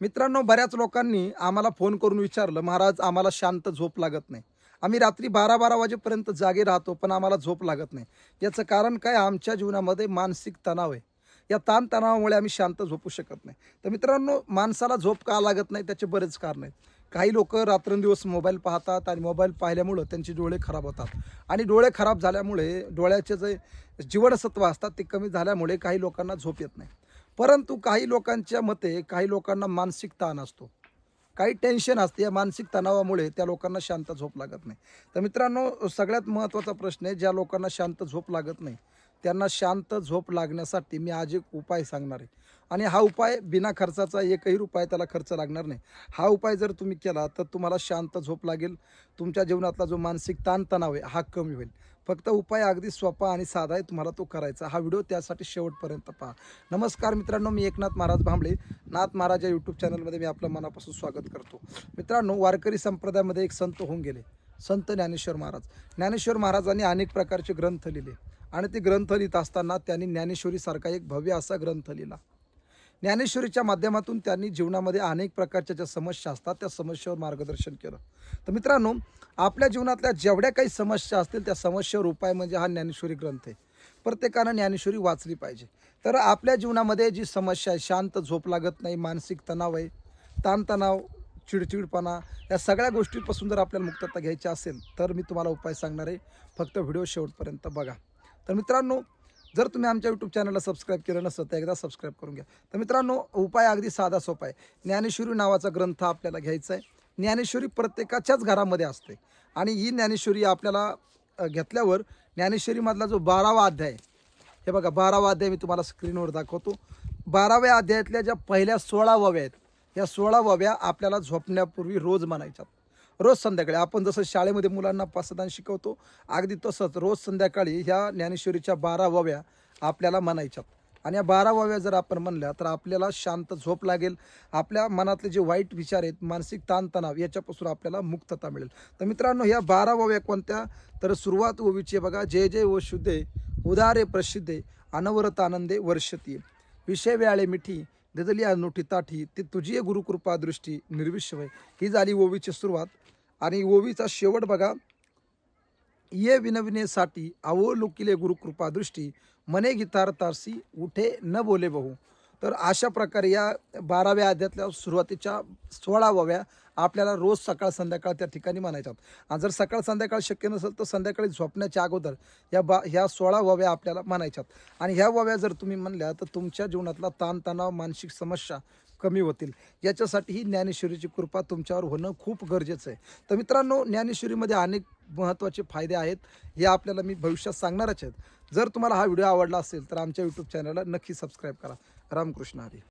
मित्रांनो बऱ्याच लोकांनी आम्हाला फोन करून विचारलं महाराज आम्हाला शांत झोप लागत नाही. आम्ही रात्री बारा बारा वाजेपर्यंत जागे राहतो पण आम्हाला झोप लागत नाही. याचं कारण काय? आमच्या जीवनामध्ये मानसिक तणाव आहे. या ताणतणावामुळे आम्ही शांत झोपू शकत नाही. तर मित्रांनो माणसाला झोप का लागत नाही? त्याचे बरेच कारण आहेत. काही लोक रात्रंदिवस मोबाईल पाहतात आणि मोबाईल पाहिल्यामुळं त्यांचे डोळे खराब होतात. आणि डोळे खराब झाल्यामुळे डोळ्याचे जे जीवनसत्व असतात ते कमी झाल्यामुळे काही लोकांना झोप येत नाही. परंतु काही लोकांच्या मते काही लोकांना मानसिक ताण असतो. काही टेन्शन असते. या मानसिक तणावामुळे त्या लोकांना शांत झोप लागत नाही. तर मित्रांनो सगळ्यात महत्त्वाचा प्रश्न आहे ज्या लोकांना शांत झोप लागत नाही त्यांना शांत झोप लागण्यासाठी मी आज एक उपाय सांगणार आहे. आणि हा उपाय बिना खर्चाचा एकही रुपये त्याला खर्च लागणार नाही. हा उपाय जर तुम्ही केला तर तुम्हाला शांत झोप लागेल. तुमच्या जीवनातला जो मानसिक ताणतणाव आहे हा कमी होईल. फक्त उपाय अगदी सोपा आणि साधा आहे तुम्हाला तो करायचा. हा व्हिडिओ त्यासाठी शेवटपर्यंत पहा. नमस्कार मित्रांनो मी एकनाथ महाराज भांबळे. नाथ महाराज या यूट्यूब चॅनलमध्ये मी आपलं मनापासून स्वागत करतो. मित्रांनो वारकरी संप्रदायामध्ये एक संत होऊन गेले. संत ज्ञानेश्वर महाराज. ज्ञानेश्वर महाराजांनी अनेक प्रकारचे ग्रंथ लिहिले. आणि ते ग्रंथ लिहित असताना त्यांनी ज्ञानेश्वरीसारखा एक भव्य असा ग्रंथ लिहिला. ज्ञानेश्वरीच्या माध्यमातून त्यांनी जीवनामध्ये अनेक प्रकारच्या ज्या समस्या असतात त्या समस्येवर मार्गदर्शन केलं. तर मित्रांनो आपल्या जीवनातल्या जेवढ्या काही समस्या असतील त्या समस्येवर उपाय म्हणजे हा ज्ञानेश्वरी ग्रंथ आहे. प्रत्येकानं ज्ञानेश्वरी वाचली पाहिजे. तर आपल्या जीवनामध्ये जी समस्या आहे शांत झोप लागत नाही मानसिक तणाव आहे ताणतणाव चिडचिडपणा या सगळ्या गोष्टींपासून जर आपल्याला मुक्तता घ्यायची असेल तर मी तुम्हाला उपाय सांगणार आहे. फक्त व्हिडिओ शेवटपर्यंत बघा. तर मित्रांनो जर तुम्ही आमच्या यूट्यूब चॅनलला सबस्क्राईब केलं नसतं तर एकदा सबस्क्राईब करून घ्या. तर मित्रांनो उपाय अगदी साधा सोपा आहे. ज्ञानेश्वरी नावाचा ग्रंथ आपल्याला घ्यायचा आहे. ज्ञानेश्वरी प्रत्येकाच्याच घरामध्ये असते. आणि ही ज्ञानेश्वरी आपल्याला घेतल्यावर ज्ञानेश्वरीमधला जो बारावा अध्याय आहे, हे बघा बारावा अध्याय मी तुम्हाला स्क्रीनवर दाखवतो. बाराव्या अध्यायातल्या ज्या पहिल्या सोळा वव्या आहेत या सोळा वव्या आपल्याला झोपण्यापूर्वी रोज म्हणायच्यात. रोज संध्याकाळी. आपण जसं शाळेमध्ये मुलांना पासदान शिकवतो अगदी तसंच रोज संध्याकाळी ह्या ज्ञानेश्वरीच्या बारा वाव्या आपल्याला म्हणायच्यात. आणि या बारा वाव्या जर आपण म्हणल्या तर आपल्याला शांत झोप लागेल. आपल्या मनातले जे वाईट विचार आहेत मानसिक ताणतणाव याच्यापासून आपल्याला मुक्तता मिळेल. तर मित्रांनो ह्या बारा वव्या कोणत्या? तर सुरुवात ओवीची बघा. जय जय व शुद्धे उदारे प्रसिद्धे अनवरत आनंदे वर्षती विषय व्याळे मिठी दिदली अनोठी ताठी ती तुझी गुरुकृपा दृष्टी निर्विश्वय ही झाली ओवीची सुरुवात. आणि ओवीचा शेवट बघा. ये विनविनेसाठी आवो लोकिले गुरुकृपा दृष्टी मने गीतार तारसी उठे न बोले बहु. तर अशा प्रकारे या बाराव्या अध्यातल्या सुरुवातीच्या सोळा वव्या आपल्याला रोज सकाळ संध्याकाळ त्या ठिकाणी म्हणायच्या. आणि जर सकाळ संध्याकाळ शक्य नसेल तर संध्याकाळी झोपण्याच्या अगोदर या बा ह्या सोळा वव्या आपल्याला म्हणायच्यात आणि ह्या वव्या जर तुम्ही म्हणल्या तर तुमच्या जीवनातला ताणतणाव मानसिक समस्या कमी होतील. याच्यासाठी ही ज्ञानेश्वरीची कृपा तुमच्यावर होणं खूप गरजेचं आहे. तर मित्रांनो ज्ञानेश्वरीमध्ये अनेक महत्त्वाचे फायदे आहेत हे आपल्याला मी भविष्यात सांगणारच आहेत जर तुम्हाला हा व्हिडिओ आवडला असेल तर आमच्या यूट्यूब चॅनलला नक्की सबस्क्राईब करा. रामकृष्ण हरी.